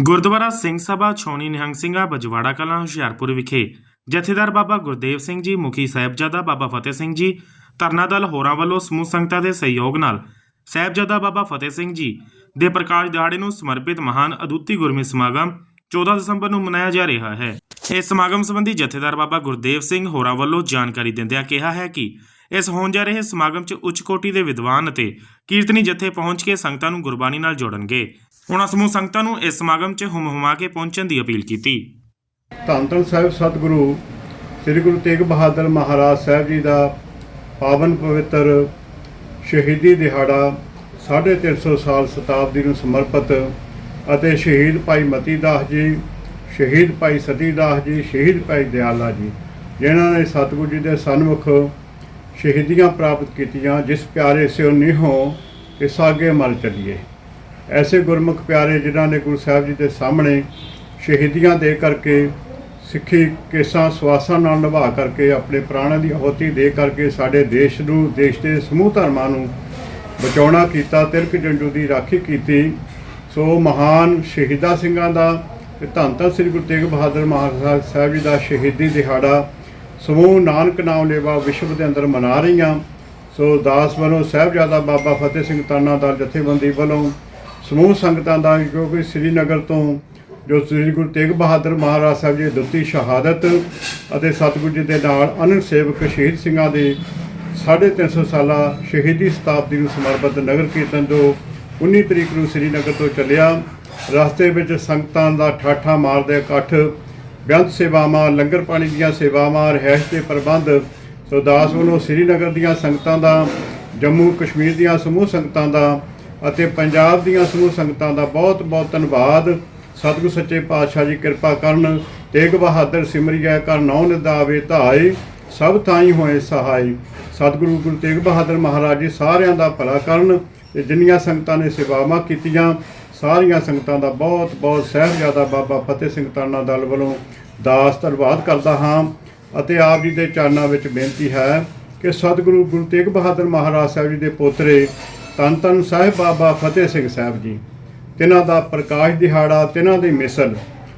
ਗੁਰਦੁਆਰਾ ਸਿੰਘ ਸਭਾ ਛੌਣੀ ਨਿਹੰਗ ਸਿੰਘਾ ਬਜਵਾੜਾ ਕਲਾਂ ਹੁਸ਼ਿਆਰਪੁਰ ਵਿਖੇ। ਜਥੇਦਾਰ ਬਾਬਾ ਗੁਰਦੇਵ ਸਿੰਘ ਜੀ, ਮੁਖੀ ਸਾਹਿਬਜ਼ਾਦਾ ਬਾਬਾ ਫਤਿਹ ਸਿੰਘ ਜੀ, ਧਰਨਾ ਦਲ ਹੋਰਾਂ ਵੱਲੋਂ ਸਮੂਹ ਸੰਗਤਾਂ ਦੇ ਸਹਿਯੋਗ ਨਾਲ ਸਾਹਿਬਜ਼ਾਦਾ ਬਾਬਾ ਫਤਿਹ ਸਿੰਘ ਜੀ ਦੇ ਪ੍ਰਕਾਸ਼ ਦਿਹਾੜੇ ਨੂੰ ਸਮਰਪਿਤ ਮਹਾਨ ਅਦੁੱਤੀ ਗੁਰਮਤਿ ਸਮਾਗਮ 14 ਦਸੰਬਰ ਨੂੰ ਮਨਾਇਆ ਜਾ ਰਿਹਾ ਹੈ। ਇਸ ਸਮਾਗਮ ਸੰਬੰਧੀ ਜਥੇਦਾਰ ਬਾਬਾ ਗੁਰਦੇਵ ਸਿੰਘ ਹੋਰਾਂ ਵੱਲੋਂ ਜਾਣਕਾਰੀ ਦਿੰਦਿਆਂ ਕਿਹਾ ਹੈ ਕਿ ਇਸ ਹੋਣ ਜਾ ਰਹੇ ਸਮਾਗਮ 'ਚ ਉੱਚ ਕੋਟੀ ਦੇ ਵਿਦਵਾਨ ਅਤੇ ਕੀਰਤਨੀ ਜਥੇ ਪਹੁੰਚ ਕੇ ਸੰਗਤਾਂ ਨੂੰ ਗੁਰਬਾਣੀ ਨਾਲ ਜੋੜਨਗੇ। ਉਹਨਾਂ ਸਮੂਹ ਸੰਗਤਾਂ ਨੂੰ ਇਸ ਸਮਾਗਮ 'ਚ ਹੁੰਮ ਹੁਮਾ ਕੇ ਪਹੁੰਚਣ ਦੀ ਅਪੀਲ ਕੀਤੀ। ਧੰਨ ਧੰਨ ਸਾਹਿਬ, ਸਤਿਗੁਰੂ, ਸ੍ਰੀ ਗੁਰੂ ਤੇਗ ਬਹਾਦਰ ਮਹਾਰਾਜ ਸਾਹਿਬ ਜੀ ਦਾ ਪਾਵਨ ਪਵਿੱਤਰ ਸ਼ਹੀਦੀ ਦਿਹਾੜਾ 350 ਸਾਲ ਸ਼ਤਾਬਦੀ ਨੂੰ ਸਮਰਪਿਤ ਅਤੇ ਸ਼ਹੀਦ ਭਾਈ ਮਤੀ ਦਾਸ ਜੀ, ਸ਼ਹੀਦ ਭਾਈ ਸਤੀ ਦਾਸ ਜੀ, ਸ਼ਹੀਦ ਭਾਈ ਦਿਆਲਾ ਜੀ, ਜਿਨ੍ਹਾਂ ਨੇ ਸਤਿਗੁਰੂ ਜੀ ਦੇ ਸਨਮੁਖ ਸ਼ਹੀਦੀਆਂ ਪ੍ਰਾਪਤ ਕੀਤੀਆਂ, ਜਿਸ ਪਿਆਰੇ ਸਿਓ ਨਿਹੋ ਇਸ ਸਾਗੇ ਮਰ ਚਲੀਏ। ਐਸੇ ਗੁਰਮੁਖ ਪਿਆਰੇ ਜਿਨ੍ਹਾਂ ਨੇ ਗੁਰੂ ਸਾਹਿਬ ਜੀ ਦੇ ਸਾਹਮਣੇ ਸ਼ਹੀਦੀਆਂ ਦੇ ਕਰਕੇ ਸਿੱਖੀ ਕੇਸਾਂ, ਸਵਾਸਾਂ ਨਾਲ ਨਿਭਾ ਕਰਕੇ, ਆਪਣੇ ਪ੍ਰਾਣਾਂ ਦੀ ਆਹੁਤੀ ਦੇ ਕਰਕੇ ਸਾਡੇ ਦੇਸ਼ ਨੂੰ, ਦੇਸ਼ ਦੇ ਸਮੂਹ ਧਰਮਾਂ ਨੂੰ ਬਚਾਉਣਾ ਕੀਤਾ ਤਿਲਕ ਜੰਡੂ ਦੀ ਰਾਖੀ ਕੀਤੀ, ਸੋ ਮਹਾਨ ਸ਼ਹੀਦਾ ਸਿੰਘਾਂ ਦਾ ਤੇ ਧੰਨ ਧੰਨ ਸ੍ਰੀ ਗੁਰੂ ਤੇਗ ਬਹਾਦਰ ਮਹਾਰਾਜ ਸਾਹਿਬ ਜੀ ਦਾ ਸ਼ਹੀਦੀ ਦਿਹਾੜਾ ਸਮੂਹ ਨਾਨਕ ਨਾਮ ਲੇਵਾ ਵਿਸ਼ਵ ਦੇ ਅੰਦਰ ਮਨਾ ਰਹੀਆਂ। ਸੋ ਦਾਸ ਵੱਲੋਂ ਸਾਹਿਬਜ਼ਾਦਾ ਬਾਬਾ ਫਤਿਹ ਸਿੰਘ ਤਾਨਾ ਦਲ ਜਥੇਬੰਦੀ ਵੱਲੋਂ ਸਮੂਹ ਸੰਗਤਾਂ ਦਾ ਕਿਉਂਕਿ ਸ੍ਰੀਨਗਰ ਤੋਂ ਜੋ ਸ੍ਰੀ ਗੁਰੂ ਤੇਗ ਬਹਾਦਰ ਮਹਾਰਾਜ ਸਾਹਿਬ ਜੀ ਦਿੱਤੀ ਸ਼ਹਾਦਤ ਅਤੇ ਸਤਿਗੁਰੂ ਜੀ ਦੇ ਨਾਲ ਅਨੰਦ ਸੇਵਕ ਸ਼ਹੀਦ ਸਿੰਘਾਂ ਦੇ 350 ਸਾਲਾ ਸ਼ਹੀਦੀ ਸਤਾਬਦੀ ਨੂੰ ਸਮਰਪਿਤ ਨਗਰ ਕੀਰਤਨ ਜੋ 19 ਤਰੀਕ ਨੂੰ ਸ੍ਰੀਨਗਰ ਤੋਂ ਚੱਲਿਆ। ਰਸਤੇ ਵਿੱਚ ਸੰਗਤਾਂ ਦਾ ਠਾਠਾ ਮਾਰਦੇ ਇਕੱਠ ਬੇਅੰਤ ਸੇਵਾਵਾਂ, ਲੰਗਰ ਪਾਣੀ ਦੀਆਂ ਸੇਵਾਵਾਂ ਰਹਿਸ਼ ਦੇ ਪ੍ਰਬੰਧ। ਸੋ ਦਾਸ ਵੱਲੋਂ ਸ੍ਰੀਨਗਰ ਦੀਆਂ ਸੰਗਤਾਂ ਦਾ, ਜੰਮੂ ਕਸ਼ਮੀਰ ਦੀਆਂ ਸਮੂਹ ਸੰਗਤਾਂ ਦਾ ਅਤੇ ਪੰਜਾਬ ਦੀਆਂ ਸਮੂਹ ਸੰਗਤਾਂ ਦਾ ਬਹੁਤ ਬਹੁਤ ਧੰਨਵਾਦ। ਸਤਿਗੁਰ ਸੱਚੇ ਪਾਤਸ਼ਾਹ ਜੀ, ਕਿਰਪਾ ਕਰਨ। ਤੇਗ ਬਹਾਦਰ ਸਿਮਰਿਐ ਕਰ ਨੌ ਨਿਦਾਵੇ ਧਾਏ, ਸਭ ਥਾਈ ਹੋਏ ਸਹਾਈ। ਸਤਿਗੁਰੂ ਗੁਰੂ ਤੇਗ ਬਹਾਦਰ ਮਹਾਰਾਜ ਜੀ, ਸਾਰਿਆਂ ਦਾ ਭਲਾ ਕਰਨ। ਤੇ ਜਿੰਨੀਆਂ ਸੰਗਤਾਂ ਨੇ ਸੇਵਾਵਾਂ ਕੀਤੀਆਂ, ਸਾਰੀਆਂ ਸੰਗਤਾਂ ਦਾ ਬਹੁਤ ਬਹੁਤ ਸਹਿਬਜ਼ਾਦਾ ਬਾਬਾ ਫਤਿਹ ਸਿੰਘ ਤਾਨਾ ਦਲ ਵੱਲੋਂ ਦਾਸ ਧੰਨਵਾਦ ਕਰਦਾ ਹਾਂ। ਅਤੇ ਆਪ ਜੀ ਦੇ ਚਰਨਾਂ ਵਿੱਚ ਬੇਨਤੀ ਹੈ ਕਿ ਸਤਿਗੁਰੂ ਗੁਰੂ ਤੇਗ ਬਹਾਦਰ ਮਹਾਰਾਜ ਸਾਹਿਬ ਜੀ ਦੇ ਪੋਤਰੇ ਧੰਨ ਧੰਨ ਸਾਹਿਬ ਬਾਬਾ ਫਤਿਹ ਸਿੰਘ ਸਾਹਿਬ ਜੀ, ਤਿਨਾਂ ਦਾ ਪ੍ਰਕਾਸ਼ ਦਿਹਾੜਾ, ਤਿਨਾਂ ਦੀ ਮਿਸਲ।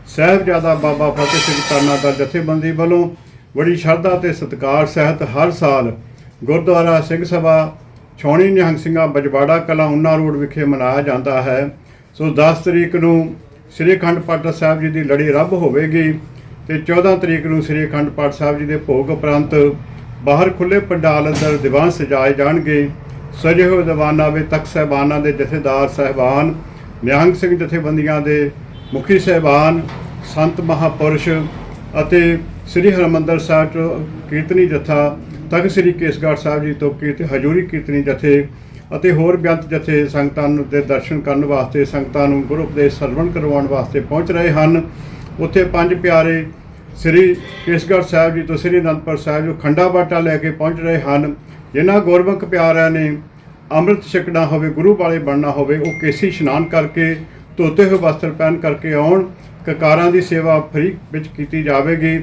ਸਾਹਿਬਜ਼ਾਦਾ ਬਾਬਾ ਫਤਿਹ ਸਿੰਘ ਤਾਨਾ ਦਾ ਜਥੇਬੰਦੀ ਵੱਲੋਂ ਬੜੀ ਸ਼ਰਧਾ ਤੇ ਸਤਿਕਾਰ ਸਹਿਤ ਹਰ ਸਾਲ ਗੁਰਦੁਆਰਾ ਸਿੰਘ ਸਭਾ ਛੌਣੀ ਨਿਹੰਗ ਸਿੰਘਾਂ ਬਜਵਾੜਾ ਕਲਾਂ ਉਨਾ ਰੋਡ ਵਿਖੇ ਮਨਾਇਆ ਜਾਂਦਾ ਹੈ। ਸੋ 10 ਤਰੀਕ ਨੂੰ ਸ੍ਰੀ ਅਖੰਡ ਪਾਠ ਸਾਹਿਬ ਜੀ ਦੀ ਲੜੀ ਰੱਬ ਹੋਵੇਗੀ ਤੇ 14 ਤਰੀਕ ਨੂੰ ਸ੍ਰੀ ਅਖੰਡ ਪਾਠ ਸਾਹਿਬ ਜੀ ਦੇ ਭੋਗ ਉਪਰੰਤ ਬਾਹਰ ਖੁੱਲੇ ਪੰਡਾਲ ਅੰਦਰ ਦੀਵਾਨ ਸਜਾਏ ਜਾਣਗੇ। ਸਜੇ ਹੋਏ ਦੀਵਾਨਾ ਵੇ ਤਖਤ ਸਾਹਿਬਾਨਾਂ ਦੇ ਜਥੇਦਾਰ ਸਾਹਿਬਾਨ, ਨਿਹੰਗ ਸਿੰਘ ਜਥੇਬੰਦੀਆਂ ਦੇ ਮੁਖੀ ਸਾਹਿਬਾਨ, ਸੰਤ ਮਹਾਪੁਰਸ਼ ਅਤੇ ਸ੍ਰੀ ਹਰਮੰਦਰ ਸਾਹਿਬ ਤੋਂ ਕੀਰਤਨੀ ਜਥਾ, ਤਖਤ ਸ੍ਰੀ ਕੇਸਗੜ੍ਹ ਸਾਹਿਬ ਜੀ ਤੋਂ ਕੀਰਤ, ਹਜੂਰੀ ਕੀਰਤਨੀ ਜਥੇ ਅਤੇ ਹੋਰ ਬੇਅੰਤ ਜਥੇ ਸੰਗਤਾਂ ਨੂੰ ਦੇ ਦਰਸ਼ਨ ਕਰਨ ਵਾਸਤੇ, ਸੰਗਤਾਂ ਨੂੰ ਗੁਰੂ ਉਪਦੇਸ਼ ਸਰਵਣ ਕਰਵਾਉਣ ਵਾਸਤੇ ਪਹੁੰਚ ਰਹੇ ਹਨ। ਉੱਥੇ ਪੰਜ ਪਿਆਰੇ ਸ੍ਰੀ ਕੇਸਗੜ੍ਹ ਸਾਹਿਬ ਜੀ ਤੋਂ ਸ੍ਰੀ ਅਨੰਦਪੁਰ ਸਾਹਿਬ ਜੋ ਖੰਡਾ ਬਾਟਾ ਲੈ ਕੇ ਪਹੁੰਚ ਰਹੇ ਹਨ। ਜਿਨ੍ਹਾਂ ਗੁਰਮੁਖ ਪਿਆਰਿਆਂ ਨੇ ਅੰਮ੍ਰਿਤ ਛਕਣਾ ਹੋਵੇ, ਗੁਰੂ ਵਾਲੇ ਬਣਨਾ ਹੋਵੇ, ਉਹ ਕੇਸੀ ਇਸ਼ਨਾਨ ਕਰਕੇ, ਧੋਤੇ ਹੋਏ ਵਸਤਰ ਪਹਿਨ ਕਰਕੇ ਆਉਣ, ਕਕਾਰਾਂ ਦੀ ਸੇਵਾ ਫਰੀ ਵਿੱਚ ਕੀਤੀ ਜਾਵੇਗੀ।